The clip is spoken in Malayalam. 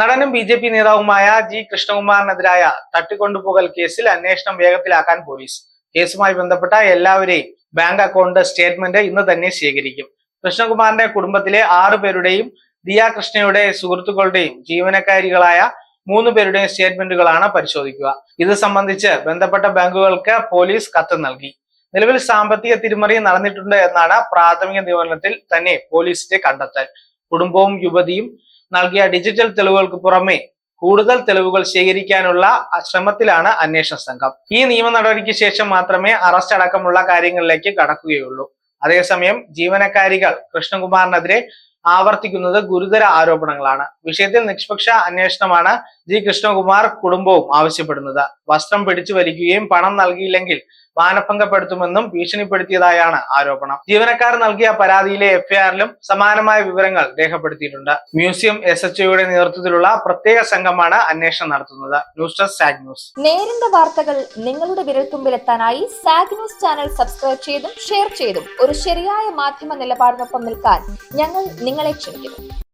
നടനും ബി ജെ പി നേതാവുമായ ജി കൃഷ്ണകുമാറിനെതിരായ തട്ടിക്കൊണ്ടുപോകൽ കേസിൽ അന്വേഷണം വേഗത്തിലാക്കാൻ പോലീസ്. കേസുമായി ബന്ധപ്പെട്ട എല്ലാവരെയും ബാങ്ക് അക്കൗണ്ട് സ്റ്റേറ്റ്മെന്റ് ഇന്ന് തന്നെ സ്വീകരിക്കും കൃഷ്ണകുമാറിന്റെ കുടുംബത്തിലെ ആറു പേരുടെയും ദിയ കൃഷ്ണയുടെ സുഹൃത്തുക്കളുടെയും ജീവനക്കാരികളായ മൂന്ന് പേരുടെയും സ്റ്റേറ്റ്മെന്റുകളാണ് പരിശോധിക്കുക. ഇത് സംബന്ധിച്ച് ബന്ധപ്പെട്ട ബാങ്കുകൾക്ക് പോലീസ് കത്ത് നൽകി. നിലവിൽ സാമ്പത്തിക തിരിമറി നടന്നിട്ടുണ്ട് എന്നാണ് പ്രാഥമിക നിഗമനത്തിൽ തന്നെ പോലീസിന്റെ കണ്ടെത്തൽ. കുടുംബവും യുവതിയും നൽകിയ ഡിജിറ്റൽ തെളിവുകൾക്ക് പുറമെ കൂടുതൽ തെളിവുകൾ ശേഖരിക്കാനുള്ള ശ്രമത്തിലാണ് അന്വേഷണ സംഘം. ഈ നിയമ നടപടിക്ക് ശേഷം മാത്രമേ അറസ്റ്റ് അടക്കമുള്ള കാര്യങ്ങളിലേക്ക് കടക്കുകയുള്ളൂ. അതേസമയം ജീവനക്കാരികൾ കൃഷ്ണകുമാറിനെതിരെ ആവർത്തിക്കുന്നത് ഗുരുതര ആരോപണങ്ങളാണ്. വിഷയത്തിൽ നിഷ്പക്ഷ അന്വേഷണമാണ് ജി. കൃഷ്ണകുമാർ കുടുംബവും ആവശ്യപ്പെടുന്നത്. വസ്ത്രം പിടിച്ചു വലിക്കുകയും പണം നൽകിയില്ലെങ്കിൽ മാനഭംഗപ്പെടുത്തുമെന്നും ഭീഷണിപ്പെടുത്തിയതായാണ് ആരോപണം. ജീവനക്കാർ നൽകിയ പരാതിയിലെ എഫ്ഐആറിലും സമാനമായ വിവരങ്ങൾ രേഖപ്പെടുത്തിയിട്ടുണ്ട്. മ്യൂസിയം എസ് എച്ച് ഒയുടെ നേതൃത്വത്തിലുള്ള പ്രത്യേക സംഘമാണ് അന്വേഷണം നടത്തുന്നത്. News desk Saag news. നേരിന്റെ വാർത്തകൾ നിങ്ങളുടെ വിരൽത്തുമ്പിലെത്താനായി സാഗ് ന്യൂസ് ചാനൽ സബ്സ്ക്രൈബ് ചെയ്തും ഷെയർ ചെയ്തും ഒരു ശരിയായ മാധ്യമ നിലപാടിനൊപ്പം നിൽക്കാൻ ഞങ്ങൾ നിങ്ങളെ ക്ഷണിക്കുന്നു.